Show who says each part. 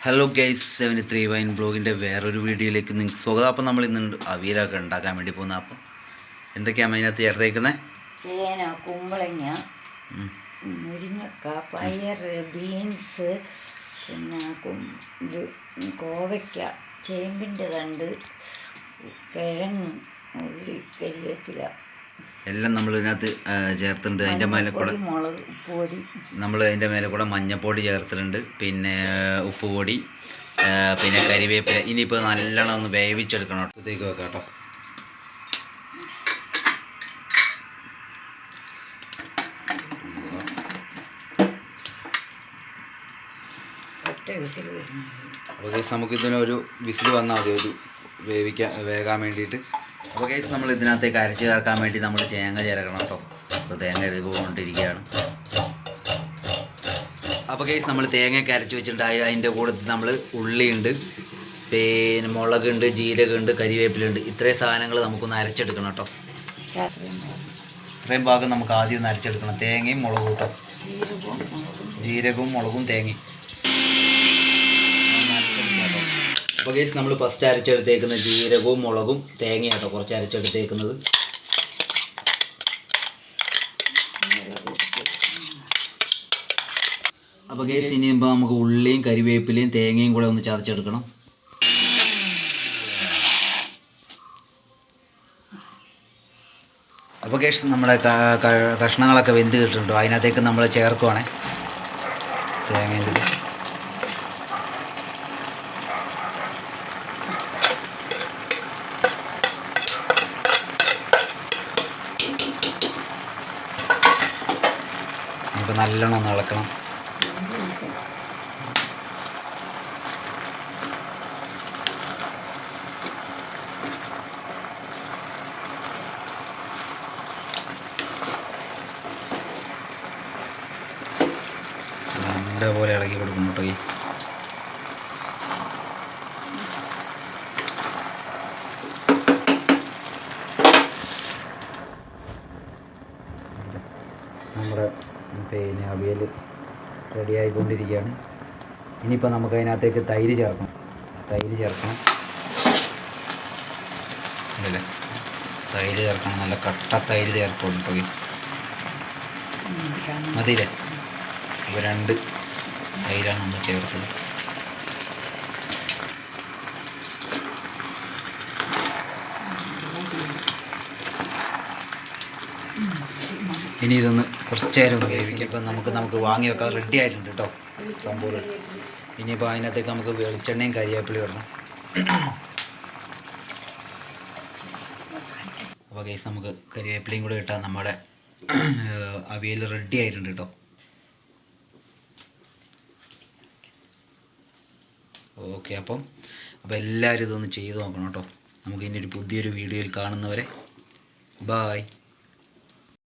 Speaker 1: Hello guys seventy three wine ബ്ലോഗിന്റെ വേറൊരു വീഡിയോയിലേക്ക് നിങ്ങൾക്ക് സ്വാഗതം. അപ്പം നമ്മൾ ഇന്ന് അവിയലൊക്കെ ഉണ്ടാക്കാൻ വേണ്ടി പോകുന്ന അപ്പം എന്തൊക്കെയാണ് അതിനകത്ത് ചേർത്തേക്കുന്നത്
Speaker 2: ചേന കുമ്പളങ്ങ മുരിങ്ങക്ക പയർ ബീൻസ് പിന്നെ ഇത് കോവയ്ക്ക ചേമ്പിന്റെ തണ്ട് കിഴങ്ങ് ഉള്ളി കരിവേപ്പില.
Speaker 1: എല്ലാം നമ്മൾ ഇതിനകത്ത് ചേർത്തിട്ടുണ്ട്. അതിന്റെ മേലെ കൂടെ നമ്മൾ അതിന്റെ മേലെ കൂടെ മഞ്ഞപ്പൊടി ചേർത്തിട്ടുണ്ട്. പിന്നെ ഉപ്പ് പൊടി പിന്നെ കരിവേപ്പില. ഇനിയിപ്പോൾ നല്ലോണം ഒന്ന് വേവിച്ചെടുക്കണം. അടുത്തേക്ക് വെക്കാം കേട്ടോ. അപ്പോൾ നമുക്കിതിനൊരു നമുക്ക് ഇതിനൊരു വിസിൽ വന്നാൽ മതി. ഒരു വേവിക്കാൻ വേകാൻ വേണ്ടിയിട്ട്. അപ്പോൾ കേസ് നമ്മൾ ഇതിനകത്തേക്ക് അരച്ച് ചേർക്കാൻ വേണ്ടി നമ്മൾ തേങ്ങ ചേർക്കണം കേട്ടോ. അപ്പോൾ തേങ്ങ എഴുകൊണ്ടിരിക്കുകയാണ് അപ്പോൾ കേസ് നമ്മൾ തേങ്ങയൊക്കെ അരച്ച് വെച്ചിട്ടുണ്ട്. അതിന്റെ കൂടെ നമ്മൾ ഉള്ളിയുണ്ട്. പിന്നെ മുളകുണ്ട് ജീരകമുണ്ട് കരിവേപ്പിലുണ്ട് ഇത്രയും സാധനങ്ങൾ നമുക്കൊന്ന് അരച്ചെടുക്കണം കേട്ടോ. ഇത്രയും ഭാഗം നമുക്ക് ആദ്യം ഒന്ന് അരച്ചെടുക്കണം. തേങ്ങയും മുളകും കേട്ടോ.
Speaker 2: ജീരകവും മുളകും
Speaker 1: തേങ്ങയും. അപ്പോൾ കേസ് നമ്മൾ ഫസ്റ്റ് അരച്ചെടുത്തേക്കുന്ന ജീരകവും മുളകും തേങ്ങയും കേട്ടോ കുറച്ച് അരച്ചെടുത്തേക്കുന്നത്. അപ്പോൾ കേസ് ഇനിയുമ്പോൾ നമുക്ക് ഉള്ളിയും കരിവേപ്പിലയും തേങ്ങയും കൂടെ ഒന്ന് ചതച്ചെടുക്കണം. അപ്പോൾ കേസ് നമ്മുടെ കഷ്ണങ്ങളൊക്കെ വെന്ത് കിട്ടുന്നുണ്ടോ അതിനകത്തേക്ക് നമ്മൾ ചേർക്കുവാണേ. തേങ്ങ ഇപ്പോൾ നല്ലോണം ഇളക്കണം. നല്ലപോലെ ഇളക്കി കൊടുക്കും കേട്ടോ ഗൈസ് നമ്മുടെ പിന്നെ അവിയൽ റെഡി ആയിക്കൊണ്ടിരിക്കുകയാണ്. ഇനിയിപ്പോൾ നമുക്ക് അതിനകത്തേക്ക് തൈര് ചേർക്കണം. തൈര് ചേർക്കണം. അല്ലേ തൈര് ചേർക്കണം. നല്ല കട്ട തൈര് ചേർക്കണം കേട്ടോ ഗൈസ് മതിയില്ലേ? അപ്പോൾ രണ്ട് തൈരാണ് നമ്മൾ ചേർത്തത് ഇനി ഇതൊന്ന് കുറച്ച് നേരം ഒന്ന് വേവിക്കാം ഇപ്പം നമുക്ക് നമുക്ക് വാങ്ങി വെക്കാൻ റെഡി ആയിട്ടുണ്ട് കേട്ടോ. സംഭവം. ഇനിയിപ്പോൾ അതിനകത്തേക്ക് നമുക്ക് വെളിച്ചെണ്ണയും കരിവേപ്പിലയും ഇടണം. അപ്പോൾ കേസ് നമുക്ക് കരിവേപ്പിലയും കൂടെ ഇട്ടാൽ നമ്മുടെ അവിയൽ റെഡി ആയിട്ടുണ്ട് കേട്ടോ. ഓക്കെ അപ്പം അപ്പോൾ എല്ലാവരും ഇതൊന്ന് ചെയ്ത് നോക്കണം കേട്ടോ. നമുക്ക് ഇനി ഒരു പുതിയൊരു വീഡിയോയിൽ കാണുന്നവരെ ബായ്